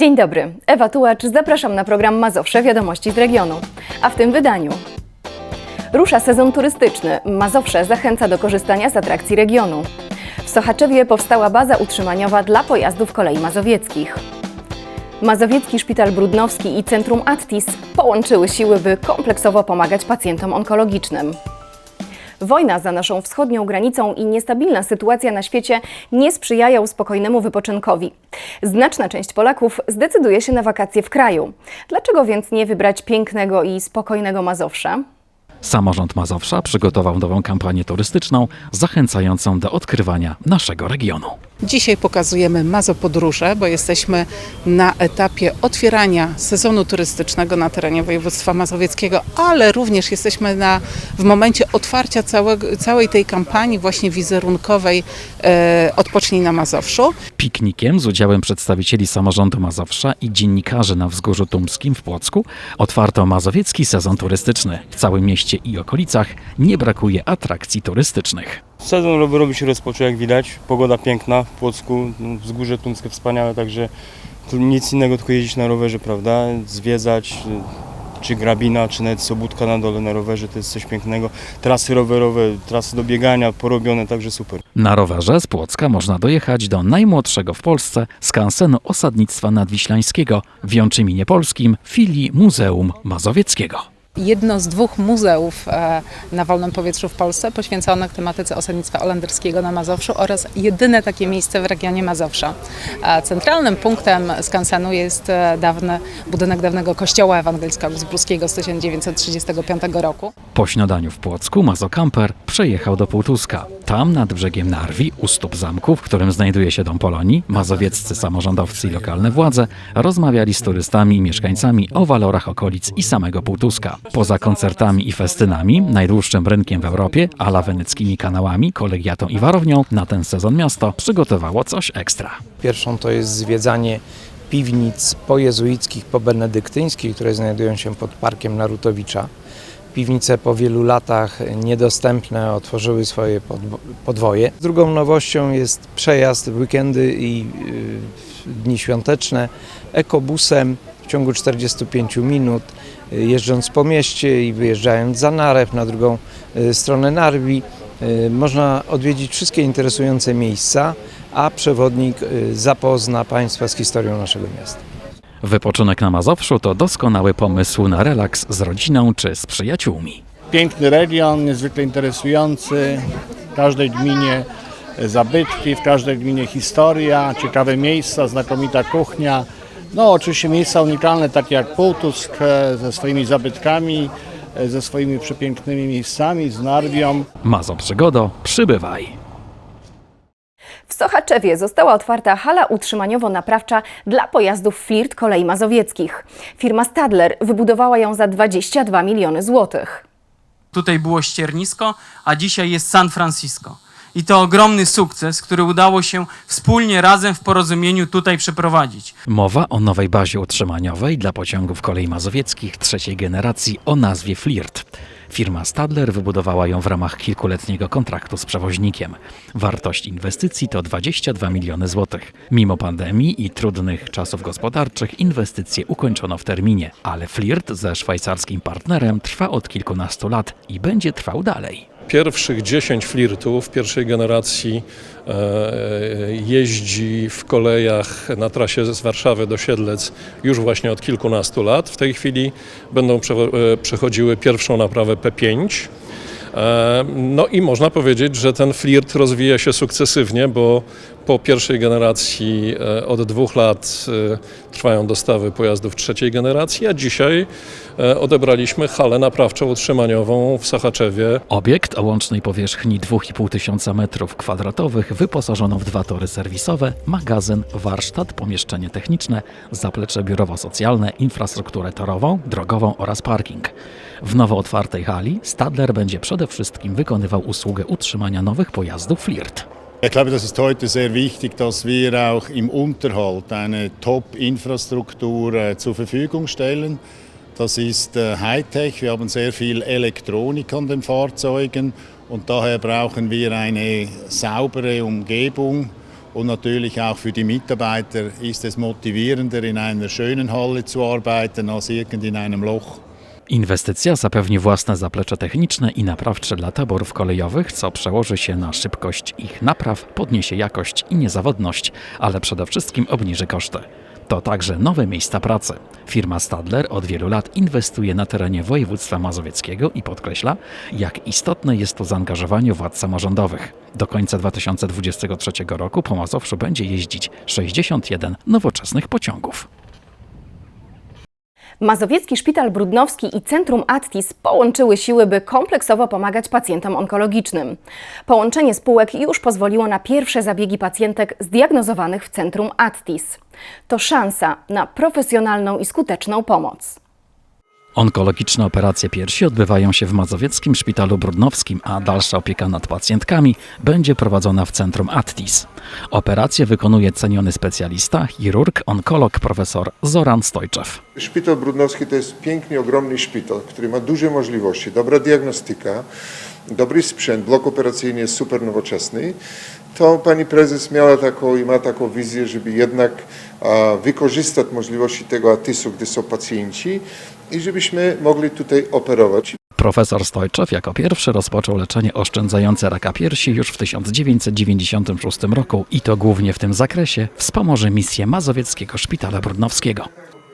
Dzień dobry, Ewa Tułacz, zapraszam na program Mazowsze Wiadomości z regionu. A w tym wydaniu rusza sezon turystyczny. Mazowsze zachęca do korzystania z atrakcji regionu. W Sochaczewie powstała baza utrzymaniowa dla pojazdów kolei mazowieckich. Mazowiecki Szpital Brudnowski i Centrum Attis połączyły siły, by kompleksowo pomagać pacjentom onkologicznym. Wojna za naszą wschodnią granicą i niestabilna sytuacja na świecie nie sprzyjają spokojnemu wypoczynkowi. Znaczna część Polaków zdecyduje się na wakacje w kraju. Dlaczego więc nie wybrać pięknego i spokojnego Mazowsza? Samorząd Mazowsza przygotował nową kampanię turystyczną zachęcającą do odkrywania naszego regionu. Dzisiaj pokazujemy Mazo Podróże, bo jesteśmy na etapie otwierania sezonu turystycznego na terenie województwa mazowieckiego, ale również jesteśmy na, w momencie otwarcia całego, całej tej kampanii właśnie wizerunkowej e, Odpocznij na Mazowszu. Piknikiem z udziałem przedstawicieli samorządu Mazowsza i dziennikarzy na Wzgórzu Tumskim w Płocku otwarto mazowiecki sezon turystyczny. W całym mieście i okolicach nie brakuje atrakcji turystycznych. Sezon rowerowy się rozpoczął, jak widać. Pogoda piękna w Płocku, no, wzgórze tumskie wspaniałe, także nic innego, tylko jeździć na rowerze, prawda? Zwiedzać, czy grabina, czy nawet sobótka na dole na rowerze, to jest coś pięknego. Trasy rowerowe, trasy do biegania porobione, także super. Na rowerze z Płocka można dojechać do najmłodszego w Polsce skansenu osadnictwa nadwiślańskiego w Jączyminie Polskim, filii Muzeum Mazowieckiego. Jedno z dwóch muzeów e, na wolnym powietrzu w Polsce poświęconych tematyce osadnictwa holenderskiego na Mazowszu oraz jedyne takie miejsce w regionie Mazowsza. E, Centralnym punktem skansenu jest e, dawny budynek dawnego kościoła ewangelicko-luzbruskiego z 1935 roku. Po śniadaniu w Płocku Mazokamper przejechał do Półtuska. Tam nad brzegiem Narwi, u stóp zamku, w którym znajduje się dom Polonii, mazowieccy samorządowcy i lokalne władze rozmawiali z turystami i mieszkańcami o walorach okolic i samego Półtuska. Poza koncertami i festynami, najdłuższym rynkiem w Europie, a laweneckimi kanałami, kolegiatą i warownią, na ten sezon miasto przygotowało coś ekstra. Pierwszą to jest zwiedzanie piwnic pojezuickich, pobenedyktyńskich, które znajdują się pod Parkiem Narutowicza. Piwnice po wielu latach niedostępne otworzyły swoje podwo- podwoje. Drugą nowością jest przejazd w weekendy i y, dni świąteczne ekobusem ciągu 45 minut, y, jeżdżąc po mieście i wyjeżdżając za Narew na drugą y, stronę Narwi. Y, Można odwiedzić wszystkie interesujące miejsca, a przewodnik zapozna Państwa z historią naszego miasta. Wypoczynek na Mazowszu to doskonały pomysł na relaks z rodziną czy z przyjaciółmi. Piękny region, niezwykle interesujący. W każdej gminie zabytki, w każdej gminie historia, ciekawe miejsca, znakomita kuchnia. No oczywiście miejsca unikalne, takie jak Półtusk e, ze swoimi zabytkami, e, ze swoimi przepięknymi miejscami, z Narwią. Mazo Przygodo, przybywaj! W Sochaczewie została otwarta hala utrzymaniowo-naprawcza dla pojazdów Flirt Kolei Mazowieckich. Firma Stadler wybudowała ją za 22 miliony złotych. Tutaj było ściernisko, a dzisiaj jest San Francisco. I to ogromny sukces, który udało się wspólnie, razem w porozumieniu tutaj przeprowadzić. Mowa o nowej bazie utrzymaniowej dla pociągów kolei mazowieckich trzeciej generacji o nazwie Flirt. Firma Stadler wybudowała ją w ramach kilkuletniego kontraktu z przewoźnikiem. Wartość inwestycji to 22 miliony złotych. Mimo pandemii i trudnych czasów gospodarczych inwestycje ukończono w terminie, ale Flirt ze szwajcarskim partnerem trwa od kilkunastu lat i będzie trwał dalej. Pierwszych 10 flirtów pierwszej generacji e, jeździ w kolejach na trasie z Warszawy do Siedlec już właśnie od kilkunastu lat. W tej chwili będą e, przechodziły pierwszą naprawę P5. E, No i można powiedzieć, że ten flirt rozwija się sukcesywnie, bo po pierwszej generacji e, od dwóch lat e, trwają dostawy pojazdów trzeciej generacji, a dzisiaj e, odebraliśmy halę naprawczą utrzymaniową w Sachaczewie. Obiekt o łącznej powierzchni 2,5 tysiąca metrów kwadratowych wyposażono w dwa tory serwisowe, magazyn, warsztat, pomieszczenie techniczne, zaplecze biurowo-socjalne, infrastrukturę torową, drogową oraz parking. W nowo otwartej hali Stadler będzie przede wszystkim wykonywał usługę utrzymania nowych pojazdów Flirt. Ich glaube, das ist heute sehr wichtig, dass wir auch im Unterhalt eine Top-Infrastruktur äh, zur Verfügung stellen. Das ist äh, Hightech. Wir haben sehr viel Elektronik an den Fahrzeugen und daher brauchen wir eine saubere Umgebung Und natürlich auch für die Mitarbeiter ist es motivierender, in einer schönen Halle zu arbeiten, als irgend in einem Loch. Inwestycja zapewni własne zaplecze techniczne i naprawcze dla taborów kolejowych, co przełoży się na szybkość ich napraw, podniesie jakość i niezawodność, ale przede wszystkim obniży koszty. To także nowe miejsca pracy. Firma Stadler od wielu lat inwestuje na terenie województwa mazowieckiego i podkreśla, jak istotne jest to zaangażowanie władz samorządowych. Do końca 2023 roku po Mazowszu będzie jeździć 61 nowoczesnych pociągów. Mazowiecki Szpital Brudnowski i Centrum Attis połączyły siły, by kompleksowo pomagać pacjentom onkologicznym. Połączenie spółek już pozwoliło na pierwsze zabiegi pacjentek zdiagnozowanych w Centrum Attis. To szansa na profesjonalną i skuteczną pomoc. Onkologiczne operacje piersi odbywają się w Mazowieckim Szpitalu Brudnowskim, a dalsza opieka nad pacjentkami będzie prowadzona w Centrum Attis. Operacje wykonuje ceniony specjalista, chirurg, onkolog profesor Zoran Stojczew. Szpital Brudnowski to jest piękny, ogromny szpital, który ma duże możliwości, dobra diagnostyka, dobry sprzęt, blok operacyjny jest super nowoczesny. To pani prezes miała taką i ma taką wizję, żeby jednak wykorzystać możliwości tego ATIS-u, gdy są pacjenci i żebyśmy mogli tutaj operować. Profesor Stojczew jako pierwszy rozpoczął leczenie oszczędzające raka piersi już w 1996 roku i to głównie w tym zakresie wspomoże misję Mazowieckiego Szpitala Brudnowskiego.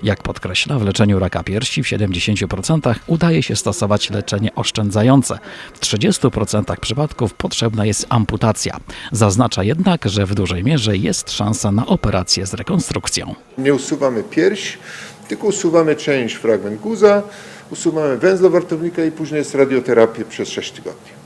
Jak podkreśla, w leczeniu raka piersi w 70% udaje się stosować leczenie oszczędzające. W 30% przypadków potrzebna jest amputacja. Zaznacza jednak, że w dużej mierze jest szansa na operację z rekonstrukcją. Nie usuwamy pierś, tylko usuwamy część, fragment guza, usuwamy węzła wartownika i później jest radioterapia przez 6 tygodni.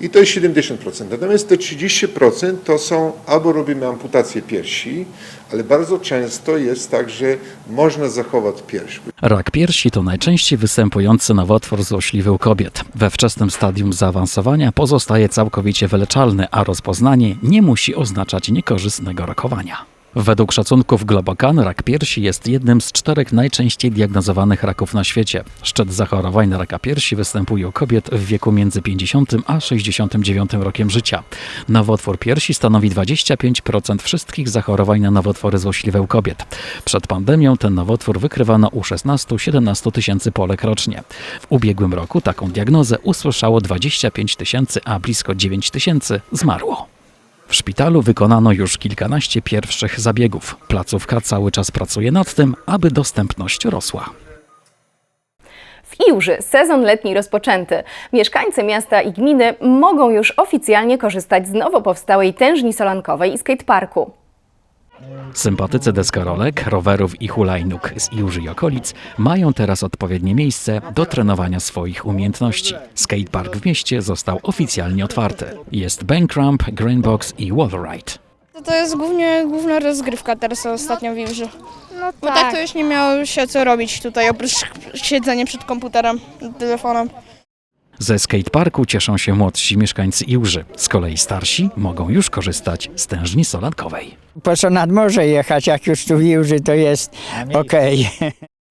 I to jest 70%. Natomiast te 30% to są albo robimy amputację piersi, ale bardzo często jest tak, że można zachować pierś. Rak piersi to najczęściej występujący nowotwór złośliwy u kobiet. We wczesnym stadium zaawansowania pozostaje całkowicie wyleczalny, a rozpoznanie nie musi oznaczać niekorzystnego rokowania. Według szacunków Globocan rak piersi jest jednym z czterech najczęściej diagnozowanych raków na świecie. Szczyt zachorowań na raka piersi występuje u kobiet w wieku między 50 a 69 rokiem życia. Nowotwór piersi stanowi 25% wszystkich zachorowań na nowotwory złośliwe u kobiet. Przed pandemią ten nowotwór wykrywano u 16-17 tysięcy Polek rocznie. W ubiegłym roku taką diagnozę usłyszało 25 tysięcy, a blisko 9 tysięcy zmarło. W szpitalu wykonano już kilkanaście pierwszych zabiegów. Placówka cały czas pracuje nad tym, aby dostępność rosła. W Iłży sezon letni rozpoczęty. Mieszkańcy miasta i gminy mogą już oficjalnie korzystać z nowo powstałej tężni solankowej i skateparku. Sympatycy deskorolek, rowerów i hulajnóg z Iłży i okolic mają teraz odpowiednie miejsce do trenowania swoich umiejętności. Skatepark w mieście został oficjalnie otwarty. Jest bank ramp, greenbox i wallride. To, to jest głównie główna rozgrywka teraz ostatnio w Iłży. No Bo tak to już nie miało się co robić tutaj, oprócz siedzenia przed komputerem, telefonem. Ze skateparku cieszą się młodsi mieszkańcy Iłży. Z kolei starsi mogą już korzystać z tężni solankowej. Po co nad morze jechać, jak już tu w Iłży, to jest okej.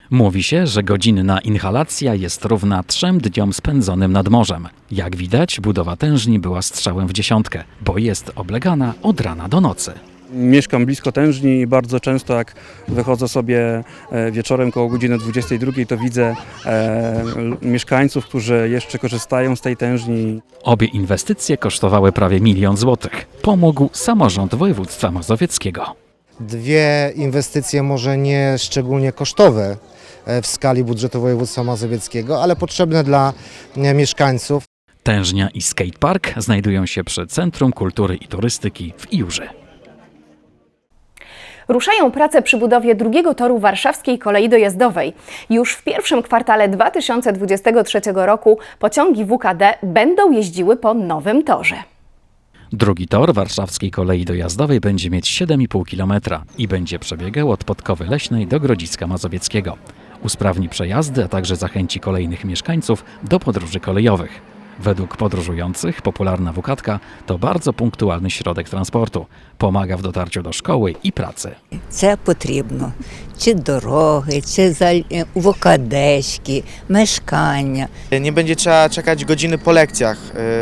Mówi się, że godzinna inhalacja jest równa trzem dniom spędzonym nad morzem. Jak widać, budowa tężni była strzałem w dziesiątkę, bo jest oblegana od rana do nocy. Mieszkam blisko tężni i bardzo często jak wychodzę sobie e, wieczorem koło godziny 22, to widzę e, mieszkańców, którzy jeszcze korzystają z tej tężni. Obie inwestycje kosztowały prawie milion złotych. Pomógł samorząd województwa mazowieckiego. Dwie inwestycje może nie szczególnie kosztowe e, w skali budżetu województwa mazowieckiego, ale potrzebne dla mieszkańców. Tężnia i skatepark znajdują się przy Centrum Kultury i Turystyki w Iłży. Ruszają prace przy budowie drugiego toru warszawskiej kolei dojazdowej. Już w pierwszym kwartale 2023 roku pociągi WKD będą jeździły po nowym torze. Drugi tor warszawskiej kolei dojazdowej będzie mieć 7,5 km i będzie przebiegał od Podkowy Leśnej do Grodziska Mazowieckiego. Usprawni przejazdy, a także zachęci kolejnych mieszkańców do podróży kolejowych. Według podróżujących popularna Wukatka to bardzo punktualny środek transportu. Pomaga w dotarciu do szkoły i pracy. Це потрібно. Чи дороги, чи за вокадешки, мешкання. Nie będzie trzeba czekać godziny po lekcjach,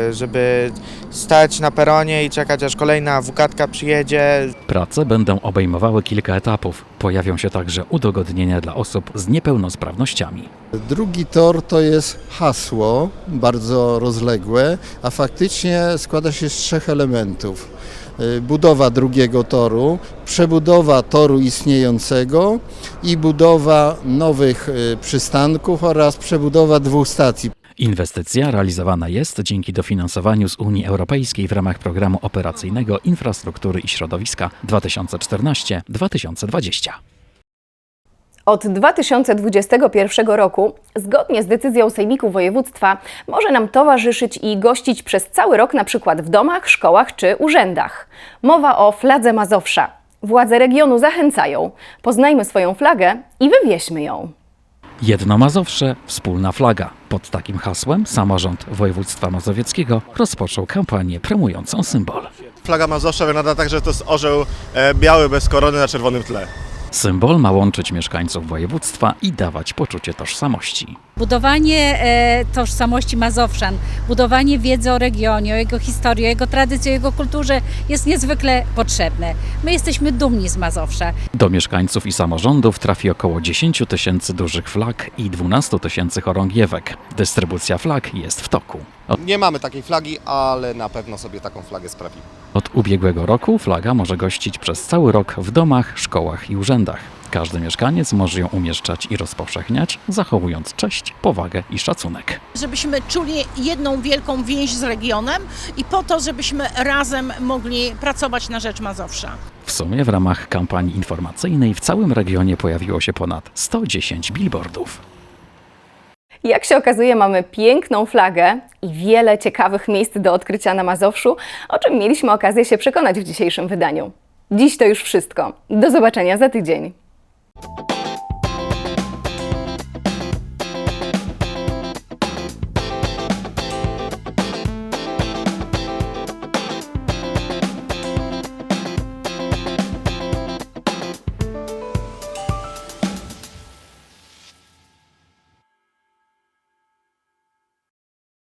y, żeby stać na peronie i czekać aż kolejna wukatka przyjedzie. Prace będą obejmowały kilka etapów. Pojawią się także udogodnienia dla osób z niepełnosprawnościami. Drugi tor to jest hasło, bardzo rozległe, a faktycznie składa się z trzech elementów. Y, Budowa drugiego toru, przebudowa toru istniejącego i budowa nowych y, przystanków oraz przebudowa dwóch stacji. Inwestycja realizowana jest dzięki dofinansowaniu z Unii Europejskiej w ramach programu operacyjnego Infrastruktury i Środowiska 2014-2020. Od 2021 roku, zgodnie z decyzją Sejmiku Województwa, może nam towarzyszyć i gościć przez cały rok na przykład w domach, szkołach czy urzędach. Mowa o fladze Mazowsza. Władze regionu zachęcają. Poznajmy swoją flagę i wywieźmy ją. Jedno Mazowsze, wspólna flaga. Pod takim hasłem samorząd województwa mazowieckiego rozpoczął kampanię promującą symbol. Flaga Mazowsza wygląda tak, że to jest orzeł e, biały bez korony na czerwonym tle. Symbol ma łączyć mieszkańców województwa i dawać poczucie tożsamości. Budowanie e, tożsamości Mazowszan, budowanie wiedzy o regionie, o jego historii, o jego tradycji, o jego kulturze jest niezwykle potrzebne. My jesteśmy dumni z Mazowsza. Do mieszkańców i samorządów trafi około 10 tysięcy dużych flag i 12 tysięcy chorągiewek. Dystrybucja flag jest w toku. Nie mamy takiej flagi, ale na pewno sobie taką flagę sprawimy. Od ubiegłego roku flaga może gościć przez cały rok w domach, szkołach i urzędach. Każdy mieszkaniec może ją umieszczać i rozpowszechniać, zachowując cześć, powagę i szacunek. żebyśmy czuli jedną wielką więź z regionem i po to, żebyśmy razem mogli pracować na rzecz Mazowsza. W sumie w ramach kampanii informacyjnej w całym regionie pojawiło się ponad 110 billboardów. Jak się okazuje, mamy piękną flagę i wiele ciekawych miejsc do odkrycia na Mazowszu, o czym mieliśmy okazję się przekonać w dzisiejszym wydaniu. Dziś to już wszystko. Do zobaczenia za tydzień.